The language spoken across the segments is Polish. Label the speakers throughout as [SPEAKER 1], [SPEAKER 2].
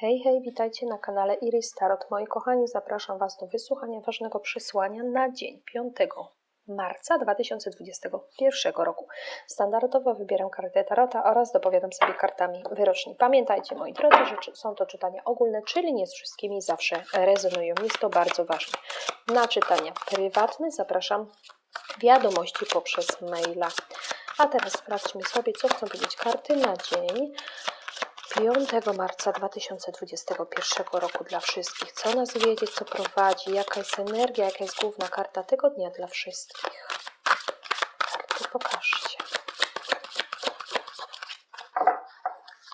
[SPEAKER 1] Hej, hej, witajcie na kanale Iris Tarot. Moi kochani, zapraszam Was do wysłuchania ważnego przesłania na dzień 5 marca 2021 roku. Standardowo wybieram kartę Tarota oraz dopowiadam sobie kartami wyroczni. Pamiętajcie, moi drodzy, że są to czytania ogólne, czyli nie z wszystkimi zawsze rezonują. Jest to bardzo ważne. Na czytania prywatne zapraszam wiadomości poprzez maila. A teraz sprawdźmy sobie, co chcą powiedzieć karty na dzień 5 marca 2021 roku dla wszystkich. Co nas wiedzie, co prowadzi, jaka jest energia, jaka jest główna karta tego dnia dla wszystkich. Karty pokażcie.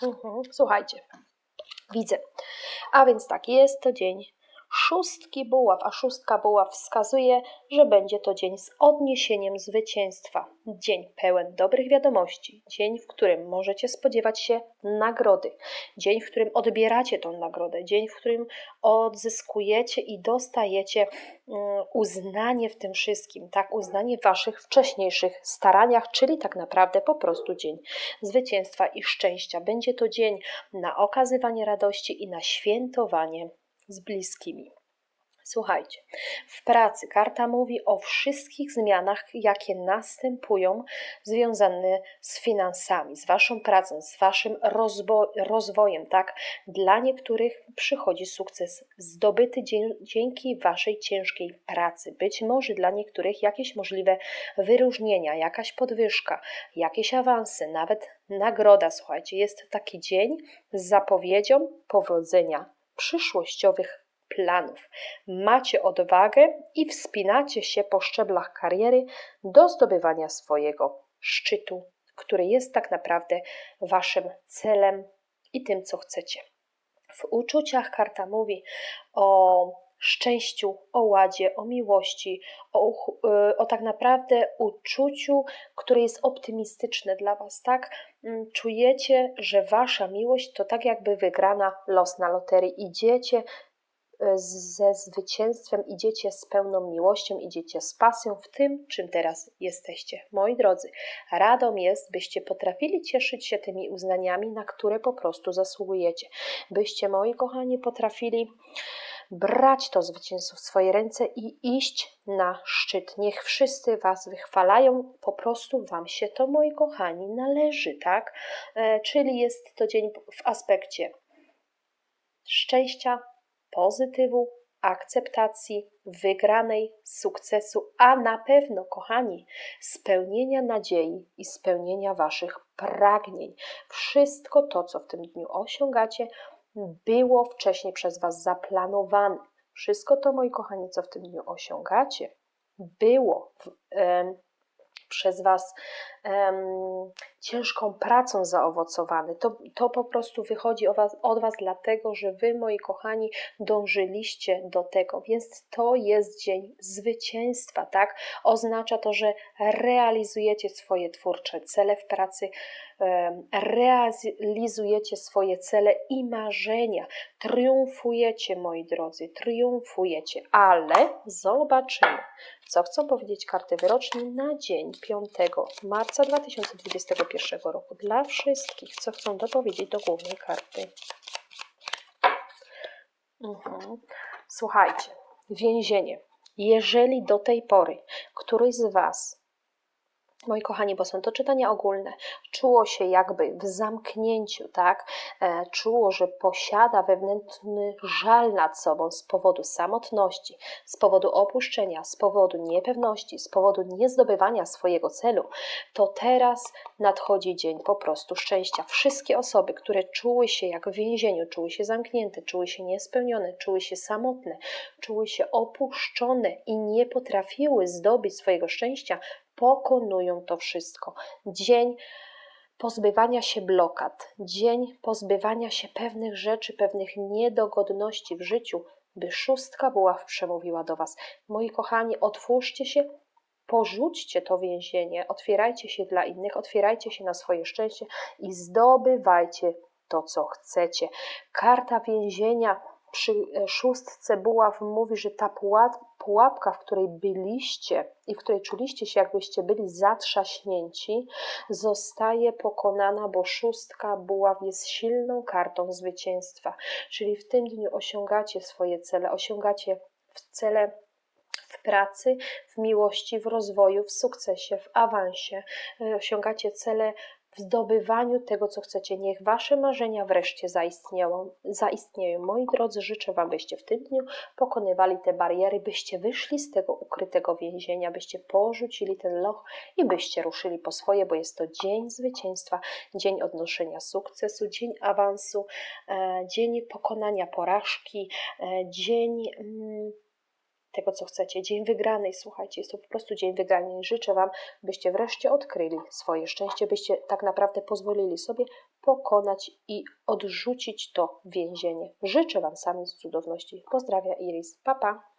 [SPEAKER 1] Mhm, słuchajcie, widzę. A więc tak, jest to dzień szóstki buław, a szóstka buław wskazuje, że będzie to dzień z odniesieniem zwycięstwa. Dzień pełen dobrych wiadomości, dzień, w którym możecie spodziewać się nagrody, dzień, w którym odbieracie tą nagrodę, dzień, w którym odzyskujecie i dostajecie mm, uznanie w tym wszystkim, tak, uznanie w waszych wcześniejszych staraniach, czyli tak naprawdę po prostu dzień zwycięstwa i szczęścia. Będzie to dzień na okazywanie radości i na świętowanie z bliskimi. Słuchajcie, w pracy karta mówi o wszystkich zmianach, jakie następują związane z finansami, z waszą pracą, z waszym rozwojem, tak? Dla niektórych przychodzi sukces zdobyty dzięki waszej ciężkiej pracy. Być może dla niektórych jakieś możliwe wyróżnienia, jakaś podwyżka, jakieś awanse, nawet nagroda. Słuchajcie, jest taki dzień z zapowiedzią powodzenia przyszłościowych planów. Macie odwagę i wspinacie się po szczeblach kariery do zdobywania swojego szczytu, który jest tak naprawdę waszym celem i tym, co chcecie. W uczuciach karta mówi o szczęściu, o ładzie, o miłości, o, y, o tak naprawdę uczuciu, które jest optymistyczne dla Was, tak? Mm, czujecie, że Wasza miłość to tak jakby wygrana los na loterii. Idziecie y, ze zwycięstwem, idziecie z pełną miłością, idziecie z pasją w tym, czym teraz jesteście. Moi drodzy, radą jest, byście potrafili cieszyć się tymi uznaniami, na które po prostu zasługujecie. Byście, moi kochani, potrafili brać to zwycięstwo w swoje ręce i iść na szczyt. Niech wszyscy Was wychwalają, po prostu Wam się to, moi kochani, należy, tak? E, czyli jest to dzień w aspekcie szczęścia, pozytywu, akceptacji, wygranej, sukcesu, a na pewno, kochani, spełnienia nadziei i spełnienia Waszych pragnień. Wszystko to, co w tym dniu osiągacie, było wcześniej przez Was zaplanowane. Wszystko to, moi kochani, co w tym dniu osiągacie, było w, przez Was um, ciężką pracą zaowocowane. To, to po prostu wychodzi was, od Was dlatego, że Wy, moi kochani, dążyliście do tego, więc to jest dzień zwycięstwa, tak? Oznacza to, że realizujecie swoje twórcze cele w pracy, realizujecie swoje cele i marzenia. Triumfujecie, moi drodzy, triumfujecie, ale zobaczymy, co chcą powiedzieć karty wyroczne na dzień 5 marca 2021 roku dla wszystkich, co chcą dopowiedzieć do głównej karty. Mhm. Słuchajcie, więzienie. Jeżeli do tej pory któryś z Was Moi kochani, bo są to czytania ogólne, czuło się jakby w zamknięciu, tak? E, czuło, że posiada wewnętrzny żal nad sobą z powodu samotności, z powodu opuszczenia, z powodu niepewności, z powodu niezdobywania swojego celu, to teraz nadchodzi dzień po prostu szczęścia. Wszystkie osoby, które czuły się jak w więzieniu, czuły się zamknięte, czuły się niespełnione, czuły się samotne, czuły się opuszczone i nie potrafiły zdobyć swojego szczęścia, pokonują to wszystko. Dzień pozbywania się blokad, dzień pozbywania się pewnych rzeczy, pewnych niedogodności w życiu, by szóstka buław przemówiła do Was. Moi kochani, otwórzcie się, porzućcie to więzienie, otwierajcie się dla innych, otwierajcie się na swoje szczęście i zdobywajcie to, co chcecie. Karta więzienia przy e, szóstce buław mówi, że ta puła- pułapka, w której byliście i w której czuliście się, jakbyście byli zatrzaśnięci, zostaje pokonana, bo szóstka buław jest silną kartą zwycięstwa. Czyli w tym dniu osiągacie swoje cele, osiągacie cele w pracy, w miłości, w rozwoju, w sukcesie, w awansie. E, Osiągacie cele w zdobywaniu tego, co chcecie. Niech Wasze marzenia wreszcie zaistnieją. zaistnieją. Moi drodzy, życzę Wam, byście w tym dniu pokonywali te bariery, byście wyszli z tego ukrytego więzienia, byście porzucili ten loch i byście ruszyli po swoje, bo jest to dzień zwycięstwa, dzień odnoszenia sukcesu, dzień awansu, e, dzień pokonania porażki, e, dzień. Mm, tego, co chcecie. Dzień wygranej, słuchajcie, jest to po prostu dzień wygranej. Życzę Wam, byście wreszcie odkryli swoje szczęście, byście tak naprawdę pozwolili sobie pokonać i odrzucić to więzienie. Życzę Wam sami z cudowności. Pozdrawia Iris. Pa, pa.